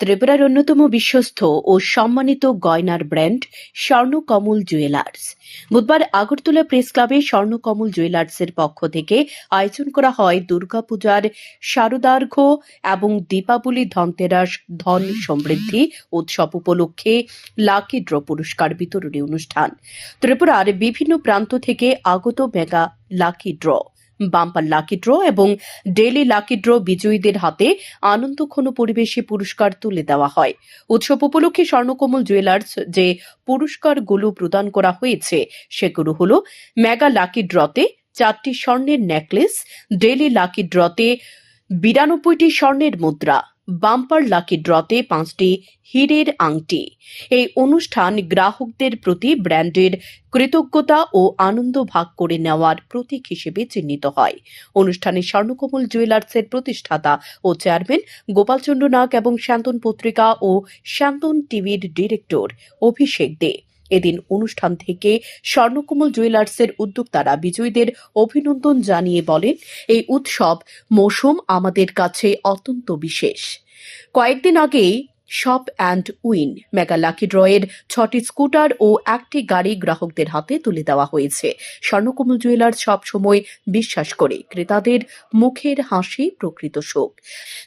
ত্রিপুরার অন্যতম বিশ্বস্ত ও সম্মানিত গয়নার ব্র্যান্ড স্বর্ণকমল জুয়েলার্স। বুধবার আগরতলা প্রেস ক্লাবে স্বর্ণকমল জুয়েলার্সের পক্ষ থেকে আয়োজন করা হয় দুর্গাপূজার শারদার্ঘ এবং দীপাবলি ধনতেরাস ধন সমৃদ্ধি উৎসব উপলক্ষে লাকি ড্র পুরস্কার বিতরণী অনুষ্ঠান। ত্রিপুরার বিভিন্ন প্রান্ত থেকে আগত mega lucky draw bumper lucky draw এবং ডেলি লাকি ড্র বিজয়ীদের হাতে আনন্দঘন পরিবেশে পুরস্কার তুলে দেওয়া হয়। উৎসব উপলক্ষে স্বর্ণকমল জুয়েলার্স যে পুরস্কারগুলো প্রদান করা হয়েছে, সেগুলো হলো মেগা লাকি ড্রতে চারটি স্বর্ণের নেকলেস ডেলি লাকি ড্রতে বিরানব্বইটি স্বর্ণের মুদ্রা বাম্পার লাকি ড্রতে পাঁচটি হীরের আংটি। এই অনুষ্ঠান গ্রাহকদের প্রতি ব্র্যান্ডের কৃতজ্ঞতা ও আনন্দ ভাগ করে নেওয়ার প্রতীক হিসেবে চিহ্নিত হয়। অনুষ্ঠানে স্বর্ণকমল জুয়েলার্সের প্রতিষ্ঠাতা ও চেয়ারম্যান গোপালচন্দ্র নাগ এবং শান্তন পত্রিকা ও শান্তন টিভির ডিরেক্টর অভিষেক দে। এদিন অনুষ্ঠান থেকে স্বর্ণকমল জুয়েলার্সের উদ্যোক্তারা বিজয়ীদের অভিনন্দন জানিয়ে বলেন, এই উৎসব মৌসুম আমাদের কাছে অত্যন্ত বিশেষ। কয়েকদিন আগেই shop and win. Mega lucky ড্রয়ের ছটি স্কুটার ও একটি গাড়ি গ্রাহকদের হাতে তুলে দেওয়া হয়েছে। স্বর্ণকমল জুয়েলার্স সবসময় বিশ্বাস করে, ক্রেতাদের মুখের হাসি প্রকৃত শোক।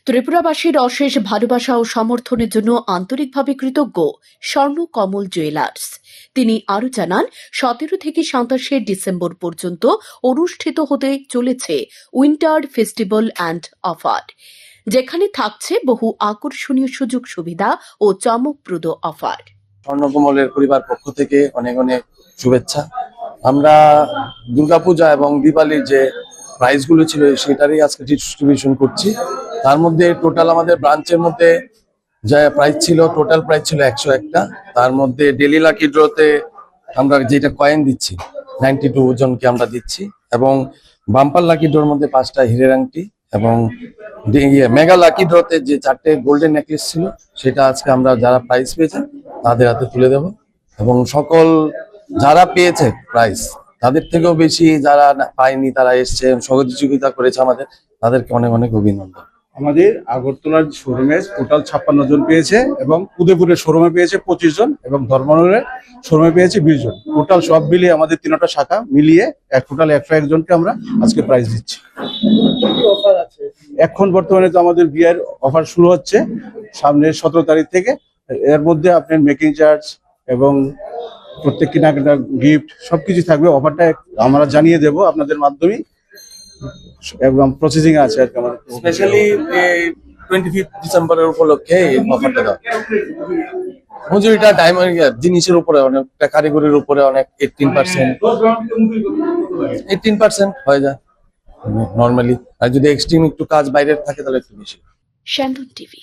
ত্রিপুরাবাসীর অশেষ ভালোবাসা ও সমর্থনের জন্য আন্তরিকভাবে কৃতজ্ঞ স্বর্ণকমল জুয়েলার্স। তিনি আরও জানান, সতেরো থেকে সাতাশে ডিসেম্বর পর্যন্ত অনুষ্ঠিত হতে চলেছে উইন্টার ফেস্টিভ্যাল অ্যান্ড অফার। যেখানে থাকছে বহু আকর্ষণীয় সুযোগ সুবিধা ও চমকপ্রদ অফার। স্বর্ণকমলের পরিবার পক্ষ থেকে অনেক অনেক শুভেচ্ছা। আমরা দুর্গাপূজা এবং দিওয়ালির যে প্রাইসগুলো ছিল, সেটারই আজকে ডিস্ট্রিবিউশন করছি। তার মধ্যে টোটাল আমাদের ব্রাঞ্চের মধ্যে যা প্রাইস ছিল টোটাল প্রাইস ছিল একশো একটা। তার মধ্যে ডেলি লাকি ড্রতে আমরা যেটা কয়েন দিচ্ছি নাইনটি টু জনকে আমরা দিচ্ছি। এবং বাম্পার লাকি ড্রোর মধ্যে পাঁচটা হীরের আংটি এবং মেগা লাকি ড্রতে যে চারটে গোল্ডেন নেকলেস ছিল, সেটা আজকে আমরা যারা প্রাইজ পেয়েছে, তাদের হাতে তুলে দেব। এবং সকল যারা পেয়েছে প্রাইজ তাদের থেকেও বেশি যারা পায়নি, তারা এসছে, সহযোগিতা করেছে আমাদের, তাদেরকে অনেক অনেক অভিনন্দন। আমাদের আগরতলার শোরুমে টোটাল ছাপ্পান্ন জন পেয়েছে এবং উদয়পুরের শোরুমে পেয়েছে পঁচিশ জন এবং ধর্মনগরের শোরুমে পেয়েছে বিশ জন। টোটাল সব মিলিয়ে আমাদের তিনটা শাখা মিলিয়ে এক টোটাল একশো একজনকে আমরা আজকে প্রাইজ দিচ্ছি। এখন বর্তমানে তো আমাদের বিয়ের অফার শুরু হচ্ছে সামনের সতেরো তারিখ থেকে। এর মধ্যে আপনার মেকিং চার্জ এবং প্রত্যেক কেনাকাটা গিফট সবকিছু থাকবে। অফারটা আমরা জানিয়ে দেব আপনাদের মাধ্যমে এবং প্রসেসিং আছে আর কি আমাদের। স্পেশালি টোয়েন্টি ফিফথ ডিসেম্বরের উপলক্ষে অফারটা দেওয়া। মজুরিটা ডায়মন্ড জিনিসের উপরে অনেকটা কারিগরির উপরে অনেক এইটিন পার্সেন্ট এইটিন পার্সেন্ট হয়ে যায়। নর্মালি আর যদি এক্সট্রিম একটু কাজ বাইরের থাকে তাহলে একটু বেশি। শান্তন টিভি